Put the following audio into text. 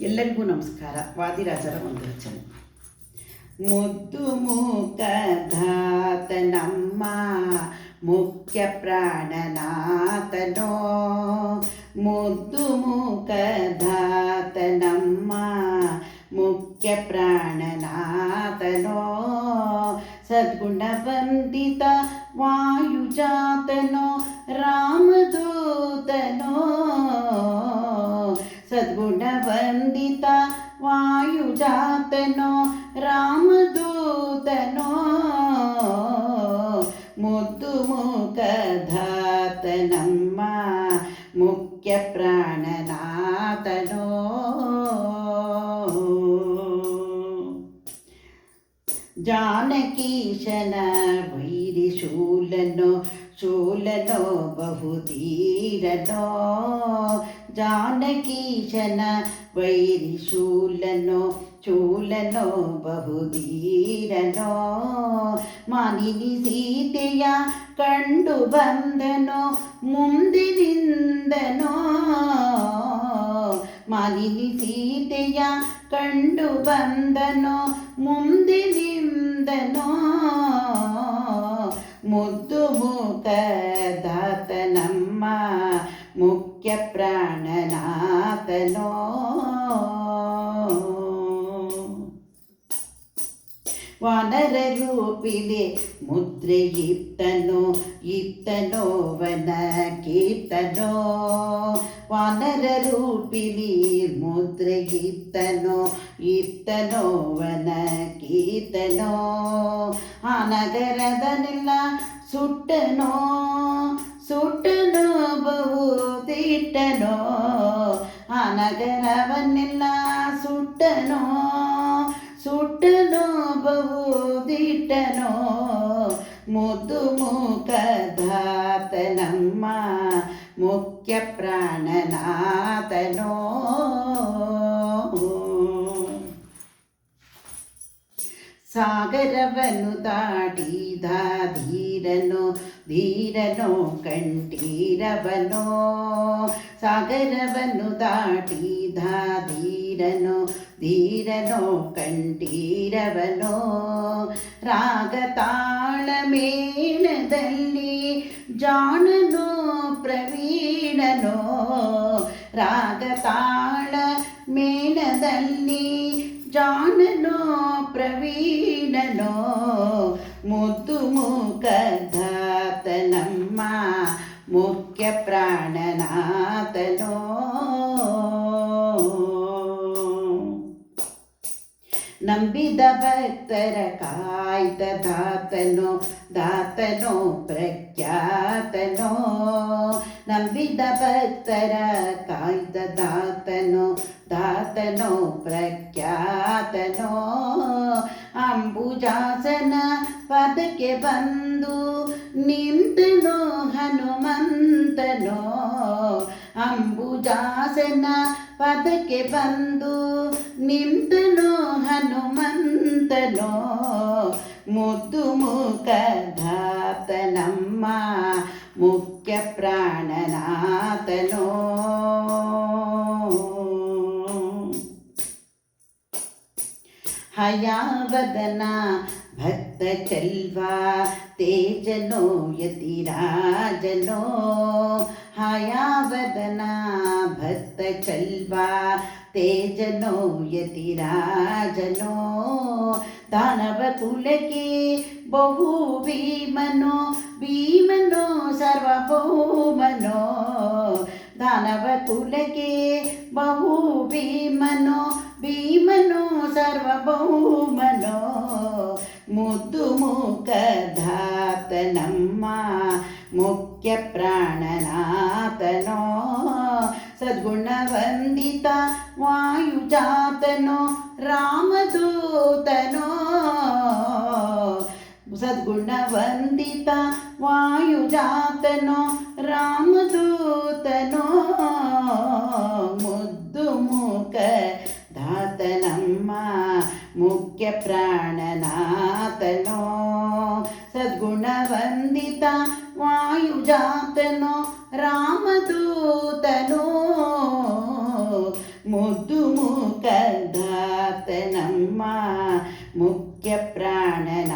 ಎಲ್ಲರಿಗೂ ನಮಸ್ಕಾರ ವಾದಿರಾಜರ ಒಂದು ರಚನೆ ಮುದ್ದು ಮೂಕಧಾತ ನಮ್ಮ ಮುಖ್ಯ ಪ್ರಾಣನಾಥನೋ ಮುದ್ದು ಮೂಕಧಾತ ನಮ್ಮ ಮುಖ್ಯ ಪ್ರಾಣನಾಥನೋ ಸದ್ಗುಣವಂದಿತ ವಾಯುಜಾತನೋ ರಾಮದೂತನೋ सद्गुणवन्दिता वायुजातनो रामदूतनो मुद्दुमुखधातनम्म मुख्यप्राणनातनो। जानकीशन वैरिशूलनो ಪ್ರಾಣನಾಥನೋ ಜಾನಕೀಶನ ವೈರಿ ಶೂಲನೋ ಶೂಲನೋ ಬಹುಧೀರನೋ ಜಾನಕೀಶನ ವೈರಿ ಶೂಲನೋ ಶೂಲನೋ ಬಹುಧೀರನೋ ಮಾನಿನಿ ಸೀತೆಯ ಕಂಡು ಬಂದನೋ ಮುಂದಿನಿಂದನೋ ಮಾಲಿನಿ ಸೀತೆಯ ಕಂಡು ಬಂದನೋ ಮುಂದಿನಿಂದನೋ ಮುದ್ದು ലോകദാതനമ്മ മുഖ്യ പ്രാണനാഥനോ വനരൂപിലെ മുദ്രയിത്തനോ ഇത്തനോ വന കീർത്തനോ വനരൂപിലെ മുദ്രയിത്തനോ ഇത്തനോ വന കീർത്തനോ അനഗരതനില്ല ಇತ್ತನೋ ಇತ್ತನೋ ವನ ಕೀರ್ತನೋ ಆ ನಗರದನೆಲ್ಲ ಸುಟ್ಟನೋ ಸುಟ್ಟನೋ ಬಹು ತಿಟ್ಟನೋ ಆ ನಗರವನ್ನೆಲ್ಲ ಸುಟ್ಟನೋ ಸುಟ್ಟನೋ ಬಹು ದಿಟ್ಟನೋ ಮುದ್ದು ಮುಖಧಾತ ನಮ್ಮ ಮುಖ್ಯ ಪ್ರಾಣನಾಥನೋ ಸಾಗರವನ್ನು ದಾಟಿದ ಧೀರನೋ ಧೀರನೋ ಕಂಠೀರವನೋ. ಸಾಗರವನ್ನು ದಾಟಿದ ಧೀರನೋ ಧೀರನೋ ಕಂಠೀರವನೋ. ರಾಗ ತಾಳ ಮೇಳದಲ್ಲಿ ಜಾಣನೋ, ಪ್ರವೀಣನೋ. ರಾಗ ತಾಳ ಮೇಳದಲ್ಲಿ ಜಾಣನೋ ಮುದ್ದು ಮುಖಧಾತ ನಮ್ಮ ಮುಖ್ಯ ಪ್ರಾಣನಾತನೋ ನಂಬಿದ ಭಕ್ತರ ಕಾಯ್ದ ದಾತನೋ ದಾತನೋ ಪ್ರಖ್ಯಾತನೋ. ನಂಬಿದ ಭಕ್ತರ ಕಾಯ್ದ ದಾತನೋ ದಾತನೋ ಪ್ರಖ್ಯಾತನೋ. ಅಂಬುಜಾಸನ ಪದಕ್ಕೆ ಬಂದು ನಿಂತನೋ, ಹನುಮಂತನೋ. ಅಂಬುಜಾಸನ ಪದಕ್ಕೆ ಬಂದು ನಿಂತನೋ, ಹನುಮಂತನೋ. ಮುದ್ದು ಮುಖಾತನಮ್ಮ ಮುಖ್ಯ ಪ್ರಾಣನಾಥನೋ. हयावदना भक्तचल्वा तेजनो यति यतिराजनो हयावदना भक्तचल्वा ते जनो यतिराजनो। दानवकुलके बहु भीमनो भीमनो, सर्वभौमनो। दानवकुलके बहु भीमनो భీమనో సర్వభౌమనో ముద్దు ముఖధాతనమ్మ ముఖ్య ప్రాణనాతనో సద్గుణవందిత వాయుజాతనో రామదూతనో సద్గుణవందిత వాయుజాతనో రామదూ सद्गुणवन्दिता वायुजातनो रामदूतनो मुदु मुख्यप्राणनातनो।